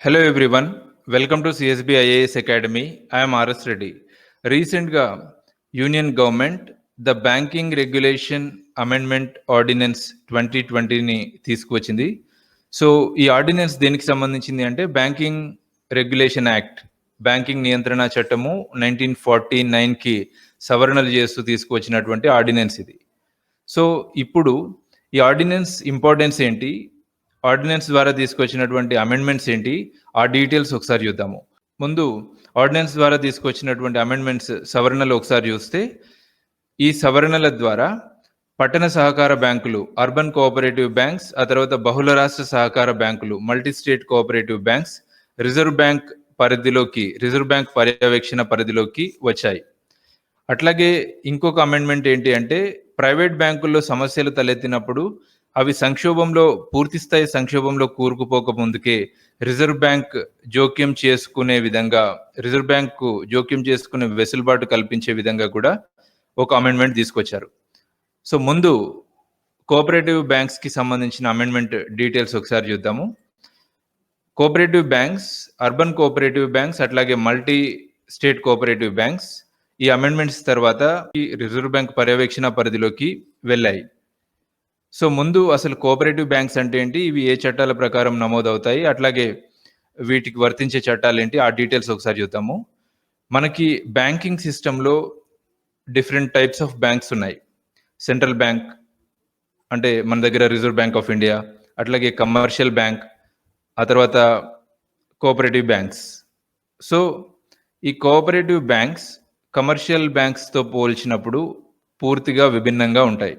Hello everyone welcome to CSB IAS academy I'm R S Reddy రీసెంట్గా union government the banking regulation amendment ordinance twenty ట్వంటీని తీసుకువచ్చింది. So ఈ ordinance దేనికి సంబంధించింది అంటే banking regulation act banking నియంత్రణ చట్టము nineteen forty నైన్కి సవరణలు చేస్తూ తీసుకువచ్చినటువంటి ఆర్డినెన్స్ ఇది. సో ఇప్పుడు ఈ ఆర్డినెన్స్ ఇంపార్టెన్స్ ఏంటి? ఆర్డినెన్స్ ద్వారా తీసుకొచ్చినటువంటి అమెండ్మెంట్స్ ఏంటి? ఆ డీటెయిల్స్ ఒకసారి చూద్దాము. ముందు ఆర్డినెన్స్ ద్వారా తీసుకొచ్చినటువంటి అమెండ్మెంట్స్ సవరణలు ఒకసారి చూస్తే ఈ సవరణల ద్వారా పట్టణ సహకార బ్యాంకులు అర్బన్ కోఆపరేటివ్ బ్యాంక్స్ ఆ తర్వాత బహుళ రాష్ట్ర సహకార బ్యాంకులు multi state cooperative banks reserve bank పరిధిలోకి రిజర్వ్ బ్యాంక్ పర్యవేక్షణ పరిధిలోకి వచ్చాయి. అట్లాగే ఇంకొక అమెండ్మెంట్ ఏంటి అంటే ప్రైవేట్ బ్యాంకుల్లో సమస్యలు తలెత్తినప్పుడు అవి సంక్షోభంలో పూర్తి స్థాయి సంక్షోభంలో కూరుకుపోక ముందుకే రిజర్వ్ బ్యాంక్ జోక్యం చేసుకునే విధంగా రిజర్వ్ బ్యాంకు జోక్యం చేసుకునే వెసులుబాటు కల్పించే విధంగా కూడా ఒక అమెండ్మెంట్ తీసుకొచ్చారు. సో ముందు కోఆపరేటివ్ బ్యాంక్స్కి సంబంధించిన అమెండ్మెంట్ డీటెయిల్స్ ఒకసారి చూద్దాము. Cooperative banks urban cooperative banks అట్లాగే మల్టీ స్టేట్ కోఆపరేటివ్ బ్యాంక్స్ ఈ అమెండ్మెంట్స్ తర్వాత ఈ రిజర్వ్ బ్యాంక్ పర్యవేక్షణ పరిధిలోకి వెళ్ళాయి. సో ముందు అసలు కోఆపరేటివ్ బ్యాంక్స్ అంటే ఏంటి? ఇవి ఏ చట్టాల ప్రకారం నమోదవుతాయి? అట్లాగే వీటికి వర్తించే చట్టాలు ఏంటి? ఆ డీటెయిల్స్ ఒకసారి చూద్దాము. మనకి బ్యాంకింగ్ సిస్టంలో డిఫరెంట్ టైప్స్ ఆఫ్ బ్యాంక్స్ ఉన్నాయి. సెంట్రల్ బ్యాంక్ అంటే మన దగ్గర రిజర్వ్ బ్యాంక్ ఆఫ్ ఇండియా అట్లాగే కమర్షియల్ బ్యాంక్ ఆ తర్వాత కోఆపరేటివ్ బ్యాంక్స్. సో ఈ కోఆపరేటివ్ బ్యాంక్స్ కమర్షియల్ బ్యాంక్స్తో పోల్చినప్పుడు పూర్తిగా విభిన్నంగా ఉంటాయి.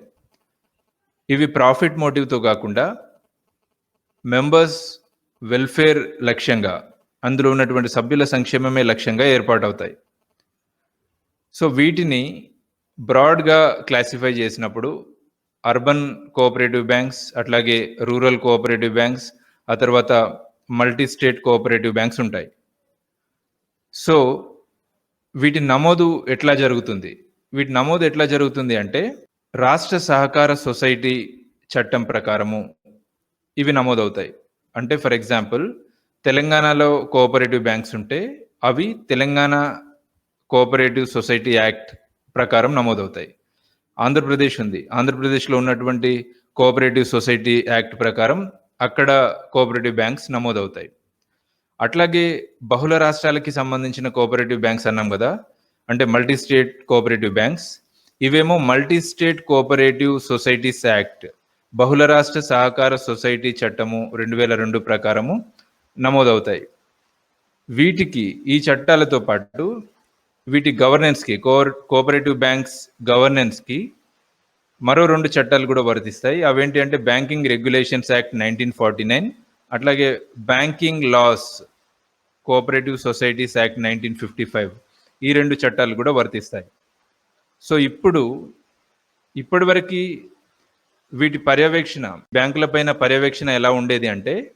ఇవి ప్రాఫిట్ మోటివ్తో కాకుండా మెంబర్స్ వెల్ఫేర్ లక్ష్యంగా అందులో ఉన్నటువంటి సభ్యుల సంక్షేమమే లక్ష్యంగా ఏర్పాటవుతాయి. సో వీటిని బ్రాడ్గా క్లాసిఫై చేసినప్పుడు అర్బన్ కోఆపరేటివ్ బ్యాంక్స్ అట్లాగే రూరల్ కోఆపరేటివ్ బ్యాంక్స్ ఆ తర్వాత మల్టీ స్టేట్ కోఆపరేటివ్ బ్యాంక్స్ ఉంటాయి. సో వీటి నమోదు ఎట్లా జరుగుతుంది? వీటి నమోదు ఎట్లా జరుగుతుంది అంటే రాష్ట్ర సహకార సొసైటీ చట్టం ప్రకారము ఇవి నమోదవుతాయి. అంటే ఫర్ ఎగ్జాంపుల్ తెలంగాణలో కోఆపరేటివ్ బ్యాంక్స్ ఉంటే అవి తెలంగాణ కోఆపరేటివ్ సొసైటీ యాక్ట్ ప్రకారం నమోదవుతాయి. ఆంధ్రప్రదేశ్ ఉంది. ఆంధ్రప్రదేశ్లో ఉన్నటువంటి కోఆపరేటివ్ సొసైటీ యాక్ట్ ప్రకారం అక్కడ కోఆపరేటివ్ బ్యాంక్స్ నమోదవుతాయి. అట్లాగే బహుళ రాష్ట్రాలకి సంబంధించిన కోఆపరేటివ్ బ్యాంక్స్ అన్నాం కదా అంటే మల్టీ స్టేట్ కోఆపరేటివ్ బ్యాంక్స్ ఇవేమో multi state cooperative societies act బహుళ రాష్ట్ర సహకార సొసైటీ చట్టము రెండు వేల రెండు ప్రకారము నమోదవుతాయి. వీటికి ఈ చట్టాలతో పాటు వీటి గవర్నెన్స్కి కో కోఆపరేటివ్ బ్యాంక్స్ గవర్నెన్స్కి మరో రెండు చట్టాలు కూడా వర్తిస్తాయి. అవేంటి అంటే banking regulations act nineteen forty nine అట్లాగే banking laws cooperative societies act nineteen fifty five ఈ రెండు చట్టాలు కూడా వర్తిస్తాయి. సో ఇప్పుడు ఇప్పటివరకు వీటి పర్యవేక్షణ బ్యాంకుల పైన పర్యవేక్షణ ఎలా ఉండేది అంటే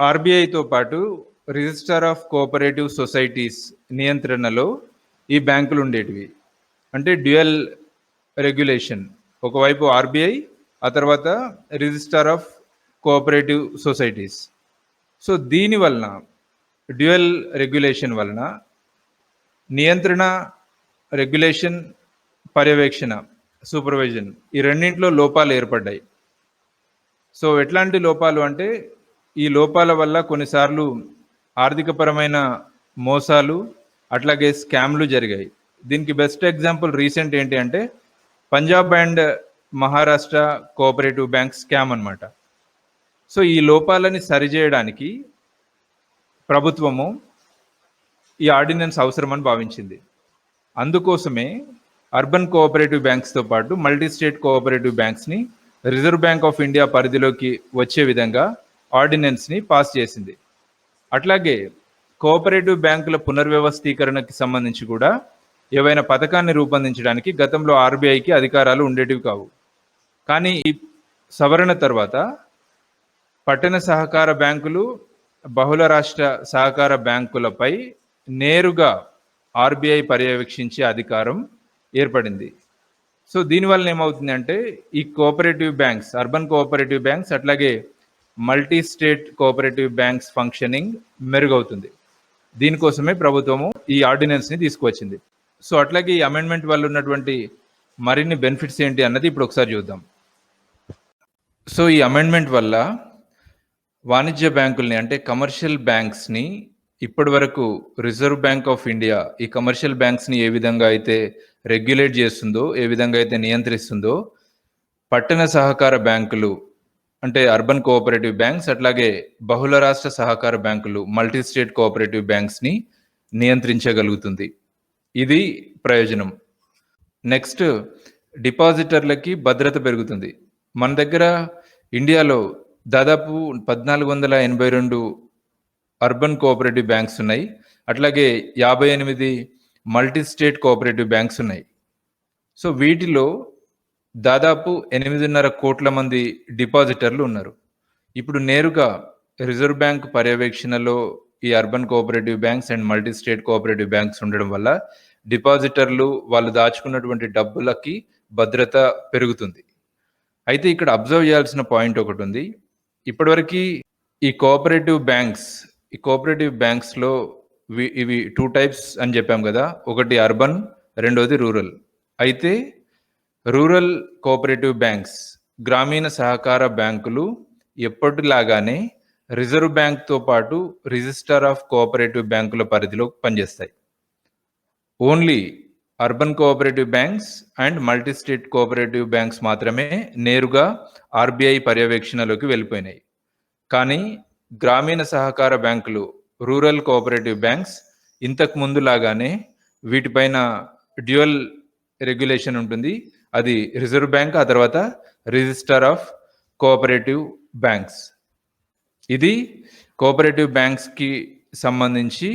ఆర్బీఐతో పాటు రిజిస్టర్ ఆఫ్ కోఆపరేటివ్ సొసైటీస్ నియంత్రణలో ఈ బ్యాంకులు ఉండేటివి. అంటే డ్యూయల్ రెగ్యులేషన్. ఒకవైపు ఆర్బీఐ ఆ తర్వాత register of cooperative societies. So దీని వలన డ్యూయల్ రెగ్యులేషన్ వలన నియంత్రణ రెగ్యులేషన్ పర్యవేక్షణ సూపర్వైజన్ ఈ రెండింటిలో లోపాలు ఏర్పడ్డాయి. సో ఎట్లాంటి లోపాలు అంటే ఈ లోపాల వల్ల కొన్నిసార్లు ఆర్థికపరమైన మోసాలు అట్లాగే స్కామ్లు జరిగాయి. దీనికి బెస్ట్ ఎగ్జాంపుల్ రీసెంట్ ఏంటి అంటే Punjab and Maharashtra cooperative bank scam అనమాట సో ఈ లోపాలని సరిచేయడానికి ప్రభుత్వము ఈ ఆర్డినెన్స్ అవసరమని భావించింది. అందుకోసమే అర్బన్ కోఆపరేటివ్ బ్యాంక్స్తో పాటు మల్టీ స్టేట్ కోఆపరేటివ్ బ్యాంక్స్ని రిజర్వ్ బ్యాంక్ ఆఫ్ ఇండియా పరిధిలోకి వచ్చే విధంగా ఆర్డినెన్స్ని పాస్ చేసింది. అట్లాగే కోఆపరేటివ్ బ్యాంకుల పునర్వ్యవస్థీకరణకి సంబంధించి కూడా ఏవైనా పథకాన్ని రూపొందించడానికి గతంలో ఆర్బీఐకి అధికారాలు ఉండేటివి కావు. కానీ ఈ సవరణ తర్వాత పట్టణ సహకార బ్యాంకులు బహుళ రాష్ట్ర సహకార బ్యాంకులపై నేరుగా ఆర్బీఐ పర్యవేక్షించే అధికారం ఏర్పడింది. సో దీనివల్ల ఏమవుతుంది అంటే ఈ cooperative banks urban cooperative banks అట్లాగే multi state cooperative banks functioning మెరుగవుతుంది. దీనికోసమే ప్రభుత్వము ఈ ఆర్డినెన్స్ని తీసుకువచ్చింది. సో అట్లాగే ఈ అమెండ్మెంట్ వల్ల ఉన్నటువంటి మరిన్ని బెనిఫిట్స్ ఏంటి అన్నది ఇప్పుడు ఒకసారి చూద్దాం. సో ఈ అమెండ్మెంట్ వల్ల వాణిజ్య బ్యాంకుల్ని అంటే కమర్షియల్ బ్యాంక్స్ని ఇప్పటి వరకు రిజర్వ్ బ్యాంక్ ఆఫ్ ఇండియా ఈ కమర్షియల్ బ్యాంక్స్ని ఏ విధంగా అయితే రెగ్యులేట్ చేస్తుందో ఏ విధంగా అయితే నియంత్రిస్తుందో పట్టణ సహకార బ్యాంకులు అంటే అర్బన్ కోఆపరేటివ్ బ్యాంక్స్ అట్లాగే బహుళ రాష్ట్ర సహకార బ్యాంకులు మల్టీ స్టేట్ కోఆపరేటివ్ బ్యాంక్స్ని నియంత్రించగలుగుతుంది. ఇది ప్రయోజనం. నెక్స్ట్ డిపాజిటర్లకి భద్రత పెరుగుతుంది. మన దగ్గర ఇండియాలో దాదాపు పద్నాలుగు వందల ఎనభై రెండు అర్బన్ కోఆపరేటివ్ బ్యాంక్స్ ఉన్నాయి. అట్లాగే యాభై ఎనిమిది మల్టీ స్టేట్ కోఆపరేటివ్ బ్యాంక్స్ ఉన్నాయి. సో వీటిలో దాదాపు ఎనిమిదిన్నర కోట్ల మంది డిపాజిటర్లు ఉన్నారు. ఇప్పుడు నేరుగా రిజర్వ్ బ్యాంక్ పర్యవేక్షణలో ఈ urban cooperative banks and multi state cooperative banks ఉండడం వల్ల డిపాజిటర్లు వాళ్ళు దాచుకున్నటువంటి డబ్బులకి భద్రత పెరుగుతుంది. అయితే ఇక్కడ అబ్జర్వ్ చేయాల్సిన పాయింట్ ఒకటి ఉంది. ఇప్పటివరకు ఈ కోఆపరేటివ్ బ్యాంక్స్ ఈ కోఆపరేటివ్ బ్యాంక్స్లో వి- ఇవి టూ టైప్స్ అని చెప్పాం కదా. ఒకటి అర్బన్ రెండోది రూరల్ అయితే రూరల్ కోఆపరేటివ్ బ్యాంక్స్ గ్రామీణ సహకార బ్యాంకులు ఎప్పటిలాగానే రిజర్వ్ బ్యాంక్తో పాటు రిజిస్టర్ ఆఫ్ కోఆపరేటివ్ బ్యాంకుల పరిధిలో పనిచేస్తాయి. Only urban cooperative banks and multi state cooperative banks మాత్రమే నేరుగా ఆర్బీఐ పర్యవేక్షణలోకి వెళ్ళిపోయినాయి. కానీ గ్రామీణ సహకార బ్యాంకులు రూరల్ కోఆపరేటివ్ బ్యాంక్స్ ఇంతకు ముందు లాగానే వీటిపైన డ్యూయల్ రెగ్యులేషన్ ఉంటుంది. అది రిజర్వ్ బ్యాంక్ ఆ తర్వాత రిజిస్టర్ ఆఫ్ కోఆపరేటివ్ బ్యాంక్స్. ఇది కోఆపరేటివ్ బ్యాంక్స్కి సంబంధించి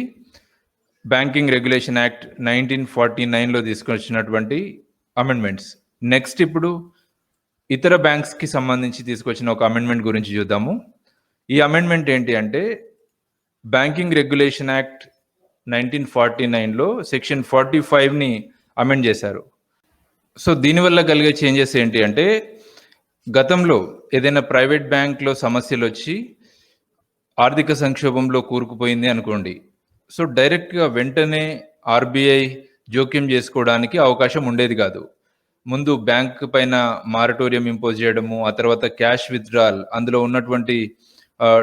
banking regulation act nineteen forty నైన్లో తీసుకొచ్చినటువంటి అమెండ్మెంట్స్. నెక్స్ట్ ఇప్పుడు ఇతర బ్యాంక్స్కి సంబంధించి తీసుకొచ్చిన ఒక అమెండ్మెంట్ గురించి చూద్దాము. ఈ అమెండ్మెంట్ ఏంటి అంటే banking regulation act nineteen forty నైన్లో సెక్షన్ ఫార్టీ ఫైవ్ని అమెండ్ చేశారు. సో దీనివల్ల కలిగే చేంజెస్ ఏంటి అంటే గతంలో ఏదైనా ప్రైవేట్ బ్యాంక్లో సమస్యలు వచ్చి ఆర్థిక సంక్షోభంలో కూరుకుపోయింది అనుకోండి. సో డైరెక్ట్గా వెంటనే ఆర్బీఐ జోక్యం చేసుకోవడానికి అవకాశం ఉండేది కాదు. ముందు బ్యాంక్ పైన మారటోరియం ఇంపోజ్ చేయడము ఆ తర్వాత క్యాష్ విత్డ్రాల్ అందులో ఉన్నటువంటి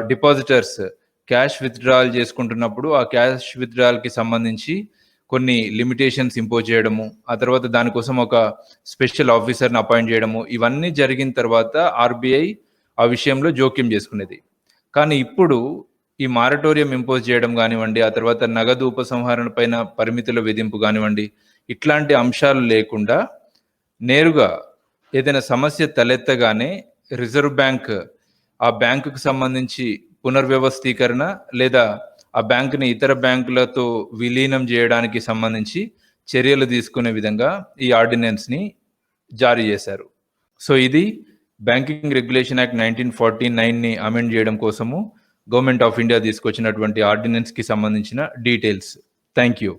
డిపాజిటర్స్ క్యాష్ విత్డ్రాల్ చేసుకుంటున్నప్పుడు ఆ క్యాష్ విత్డ్రాల్కి సంబంధించి కొన్ని లిమిటేషన్స్ ఇంపోజ్ చేయడము ఆ తర్వాత దానికోసం ఒక స్పెషల్ ఆఫీసర్ని అపాయింట్ చేయడము ఇవన్నీ జరిగిన తర్వాత ఆర్బీఐ ఆ విషయంలో జోక్యం చేసుకునేది. కానీ ఇప్పుడు ఈ మారటోరియం ఇంపోజ్ చేయడం కానివ్వండి ఆ తర్వాత నగదు ఉపసంహరణ పైన పరిమితుల విధింపు కానివ్వండి ఇట్లాంటి అంశాలు లేకుండా నేరుగా ఏదైనా సమస్య తలెత్తగానే రిజర్వ్ బ్యాంక్ ఆ బ్యాంకుకు సంబంధించి పునర్వ్యవస్థీకరణ లేదా ఆ బ్యాంకుని ఇతర బ్యాంకులతో విలీనం చేయడానికి సంబంధించి చర్యలు తీసుకునే విధంగా ఈ ఆర్డినెన్స్ని జారీ చేశారు. సో ఇది banking regulation act nineteen forty నైన్ని amend చేయడం కోసము గవర్నమెంట్ ఆఫ్ ఇండియా తీసుకొచ్చినటువంటి ఆర్డినెన్స్కి సంబంధించిన డీటెయిల్స్. Thank you